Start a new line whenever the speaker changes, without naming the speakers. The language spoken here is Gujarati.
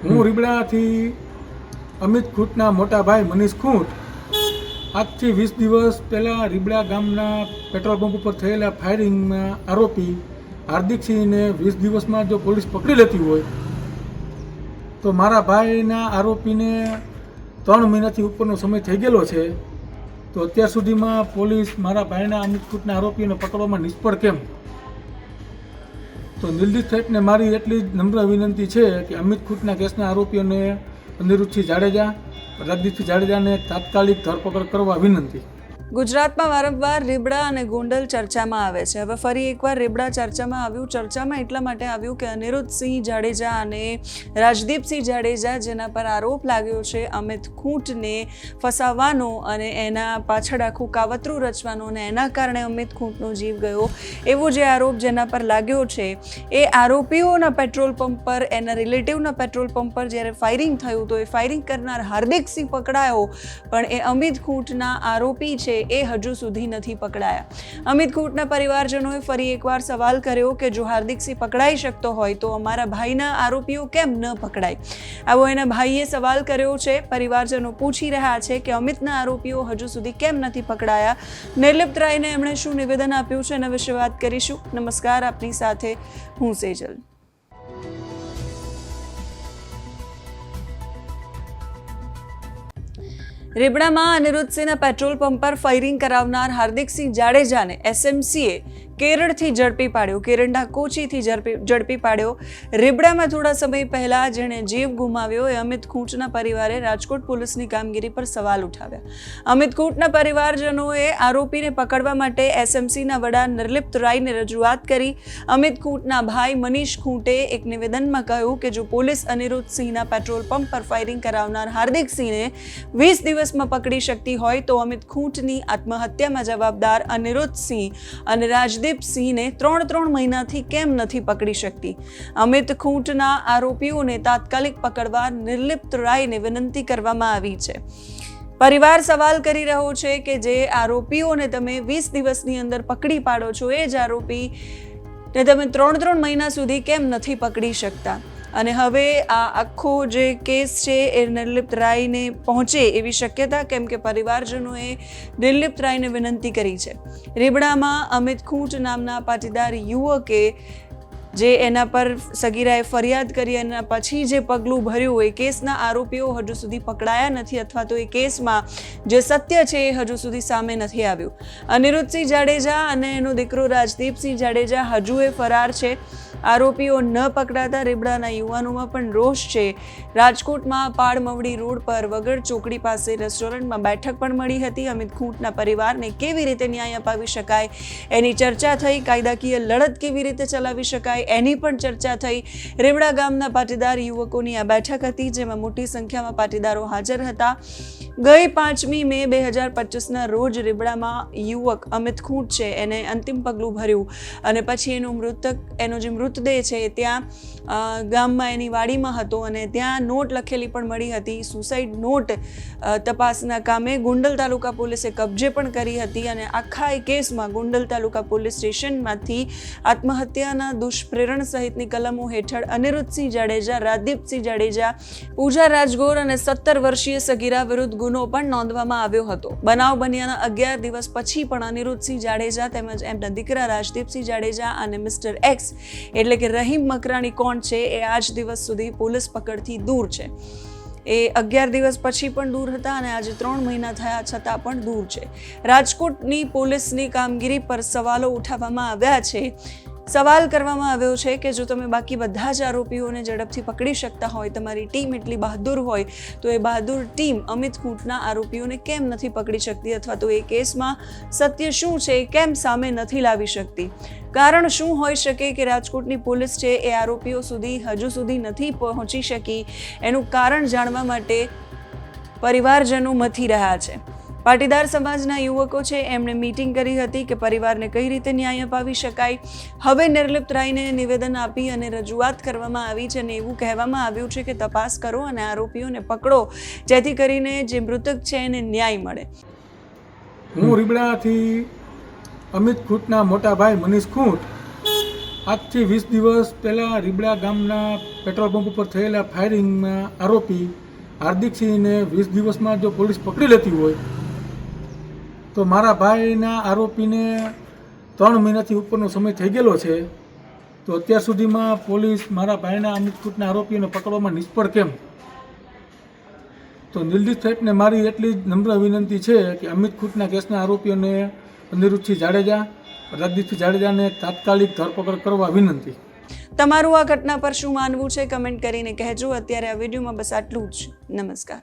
હું રીબડાથી અમિત ખૂંટના મોટા ભાઈ મનીષ ખૂંટ આજથી વીસ દિવસ પહેલાં રીબડા ગામના પેટ્રોલ પંપ ઉપર થયેલા ફાયરિંગના આરોપી હાર્દિકસિંહને વીસ દિવસમાં જો પોલીસ પકડી લેતી હોય તો મારા ભાઈના આરોપીને ત્રણ મહિનાથી ઉપરનો સમય થઈ ગયેલો છે. તો અત્યાર સુધીમાં પોલીસ મારા ભાઈના અમિત ખૂંટના આરોપીઓને પકડવામાં નિષ્ફળ કેમ? તો નિર્દિષ્ટ સાહેબને મારી એટલી જ નમ્ર વિનંતી છે કે અમિત ખૂટના કેસના આરોપીઓને અનિરુદ્ધસિંહ જાડેજા રાજદીપસિંહ જાડેજાને તાત્કાલિક ધરપકડ કરવા વિનંતી.
ગુજરાતમાં વારંવાર રીબડા અને ગોંડલ ચર્ચામાં આવે છે. હવે ફરી એકવાર રીબડા ચર્ચામાં આવ્યું. ચર્ચામાં એટલા માટે આવ્યું કે અનિરુદ્ધસિંહ જાડેજા અને રાજદીપસિંહ જાડેજા જેના પર આરોપ લાગ્યો છે અમિત ખૂંટને ફસાવવાનો અને એના પાછળ આખું કાવતરું રચવાનો અને એના કારણે અમિત ખૂંટનો જીવ ગયો એવો જે આરોપ જેના પર લાગ્યો છે. એ આરોપીઓના પેટ્રોલ પંપ પર, એના રિલેટિવના પેટ્રોલ પંપ પર જ્યારે ફાયરિંગ થયું તો એ ફાયરિંગ કરનાર હાર્દિકસિંહ પકડાયો. પણ એ અમિત ખૂંટના આરોપી છે. એ હજુ સુધી નથી પકડાયા. અમિત ખૂંટના પરિવારજનોએ ફરી એકવાર સવાલ કર્યો કે જો હાર્દિકસિંહ પકડાઈ શકતો હોય તો અમારા ભાઈના આરોપીઓ કેમ ન પકડાય? આવો એના ભાઈએ સવાલ કર્યો છે. પરિવારજનો પૂછી રહ્યા છે કે અમિતના આરોપીઓ હજુ સુધી કેમ નથી પકડાયા? નિર્લિપ્ત રાયને એમણે શું નિવેદન આપ્યું છે? એના વિશે વાત કરીશું. નમસ્કાર, આપની સાથે હું સેજલ. રીબડામાં અનિરુદ્ધસિંહના પેટ્રોલ પંપ પર ફાયરિંગ કરાવનાર હાર્દિકસિંહ જાડેજાને એસએમસીએ કેરળથી ઝડપી પાડ્યો, કેરળના કોચીથી ઝડપી ઝડપી પાડ્યો. રીબડામાં થોડા સમય પહેલા જેણે જીવ ગુમાવ્યો, એ અમિત ખૂંટના પરિવારે રાજકોટ પોલીસની કામગીરી પર સવાલ ઉઠાવ્યા. અમિત ખૂંટના પરિવારજનોએ આરોપીને પકડવા માટે એસએમસીના વડા નિર્લિપ્ત રાયને રજૂઆત કરી. અમિત ખૂંટના ભાઈ મનીષ ખૂંટે એક નિવેદનમાં કહ્યું કે જો પોલીસ અનિરુદ્ધસિંહના પેટ્રોલ પંપ પર ફાયરિંગ કરાવનાર હાર્દિક સિંહને વીસ દિવસમાં પકડી શકતી હોય તો અમિત ખૂંટની આત્મહત્યામાં જવાબદાર અનિરુદ્ધસિંહ અને રાજદીપસિંહને ત્રણ ત્રણ મહિનાથી કેમ નથી પકડી શકતી? અમિત ખૂંટના આરોપીઓને તાત્કાલિક પકડવા નિર્લિપ્ત રાયને વિનંતી કરવામાં આવી છે. પરિવાર સવાલ કરી રહ્યો છે કે જે આરોપીઓને તમે વીસ દિવસની અંદર પકડી પાડો છો, એ જ આરોપી ને તમે ત્રણ ત્રણ મહિના સુધી કેમ નથી પકડી શકતા? અને હવે આ આખો જે કેસ છે એ નિર્લિપ્ત રાયને પહોંચે એવી શક્યતા કેમ કે પરિવારજનોએ નિર્લિપ્ત રાયને વિનંતી કરી છે. રીબડામાં અમિત ખૂંટ નામના પાટીદાર યુવકે જે એના પર સગીરાએ ફરિયાદ કરી એના પછી જે પગલું ભર્યું એ કેસના આરોપીઓ હજુ સુધી પકડાયા નથી અથવા તો એ કેસમાં જે સત્ય છે એ હજુ સુધી સામે નથી આવ્યું. અનિરુદ્ધસિંહ જાડેજા અને એનો દીકરો રાજદીપસિંહ જાડેજા હજુ એ ફરાર છે. આરોપીઓ ન પકડાતા રીબડાના યુવાનોમાં પણ રોષ છે. રાજકોટમાં પાડમવડી રોડ પર વગર ચોકડી પાસે રેસ્ટોરન્ટમાં બેઠક પણ મળી હતી. અમિત ખૂંટના પરિવારને કેવી રીતે ન્યાય અપાવી શકાય? એની ચર્ચા થઈ. કાયદાકીય લડત કેવી રીતે ચલાવી શકાય? એની પણ ચર્ચા થઈ. રેબડા ગામના પાટીદાર યુવકોની આ બેઠક હતી, જેમાં મોટી સંખ્યામાં પાટીદારો હાજર હતા. ગઈ પાંચમી મે બે હજાર પચીસના રોજ રીબડામાં યુવક અમિત ખૂંટ છે. એને અંતિમ પગલું ભર્યું અને પછી એનું મૃતક, એનો જે મૃતદેહ છે ત્યાં ગામમાં એની વાડીમાં હતો અને ત્યાં નોટ લખેલી પણ મળી હતી. સુસાઇડ નોટ તપાસના કામે ગુંડલ તાલુકા પોલીસે કબજે પણ કરી હતી અને આખા એ કેસમાં ગુંડલ તાલુકા પોલીસ સ્ટેશનમાંથી આત્મહત્યાના દુષ્પ્રેરણ સહિતની કલમો હેઠળ અનિરુદ્ધસિંહ જાડેજા, રાજદીપસિંહ જાડેજા, પૂજા રાજગોર અને સત્તર વર્ષીય સગીરા વિરુદ્ધ ગુનો પણ નોંધવામાં આવ્યો હતો. બનાવ બન્યાના અગિયાર દિવસ પછી પણ અનિરુદ્ધસિંહ જાડેજા તેમજ એમના દીકરા રાજદીપસિંહ જાડેજા અને મિસ્ટર એક્સ એટલે કે રહીમ મકરાણી કોણ છે એ આજ દિવસ સુધી પોલીસ પકડથી દૂર છે. એ અગિયાર દિવસ પછી પણ દૂર હતા અને આજે ત્રણ મહિના થયા છતાં પણ દૂર છે. રાજકોટની પોલીસની કામગીરી પર સવાલો ઉઠાવવામાં આવ્યા છે. સવાલ કરવામાં આવ્યો છે કે જો તમે બાકી બધા જ આરોપીઓને ઝડપથી પકડી શકતા હોય, તમારી ટીમ એટલી બહાદુર હોય, તો એ બહાદુર ટીમ અમિત કૂટના આરોપીઓને કેમ નથી પકડી શકતી અથવા તો એ કેસમાં સત્ય શું છે એ કેમ સામે નથી લાવી શકતી? કારણ શું હોઈ શકે કે રાજકોટની પોલીસ છે એ આરોપીઓ સુધી હજુ સુધી નથી પહોંચી શકી? એનું કારણ જાણવા માટે પરિવારજનો મથી રહ્યા છે. પાટીદાર સમાજના યુવકો છે, એમણે મીટિંગ કરી હતી કે પરિવારને કઈ રીતે ન્યાય અપાવી શકાય. હવે નિર્લિપ્ત રાયને નિવેદન આપી અને રજૂઆત કરવામાં આવી છે અને એવું કહેવામાં આવ્યું છે કે તપાસ કરો અને આરોપીઓને પકડો, જેથી કરીને જે મૃતક છે એને ન્યાય મળે.
હું રીબડાથી અમિત ખૂંટના મોટા ભાઈ મનીષ ખૂંટ આજથી વીસ દિવસ પહેલાં રીબડા ગામના પેટ્રોલ પંપ ઉપર થયેલા ફાયરિંગમાં આરોપી હાર્દિકસિંહને વીસ દિવસમાં જો પોલીસ પકડી લેતી હોય તો મારા ભાઈના આરોપીને ત્રણ મહિનાથી ઉપરનો સમય થઈ ગયેલો છે. તો અત્યાર સુધીમાં પોલીસ મારા ભાઈના અમિત ખૂટના આરોપીને પકડવામાં નિષ્ફળ કેમ? તો નિલદીપ સાહેબને મારી એટલી જ નમ્ર વિનંતી છે કે અમિત ખૂટના કેસના આરોપીઓને અનિરુદ્ધસિંહ જાડેજા, રાજદીપસિંહ જાડેજાને તાત્કાલિક ધરપકડ કરવા વિનંતી.
તમારું આ ઘટના પર શું માનવું છે? કમેન્ટ કરીને કહેજો. અત્યારે આ વિડીયોમાં બસ આટલું જ. નમસ્કાર.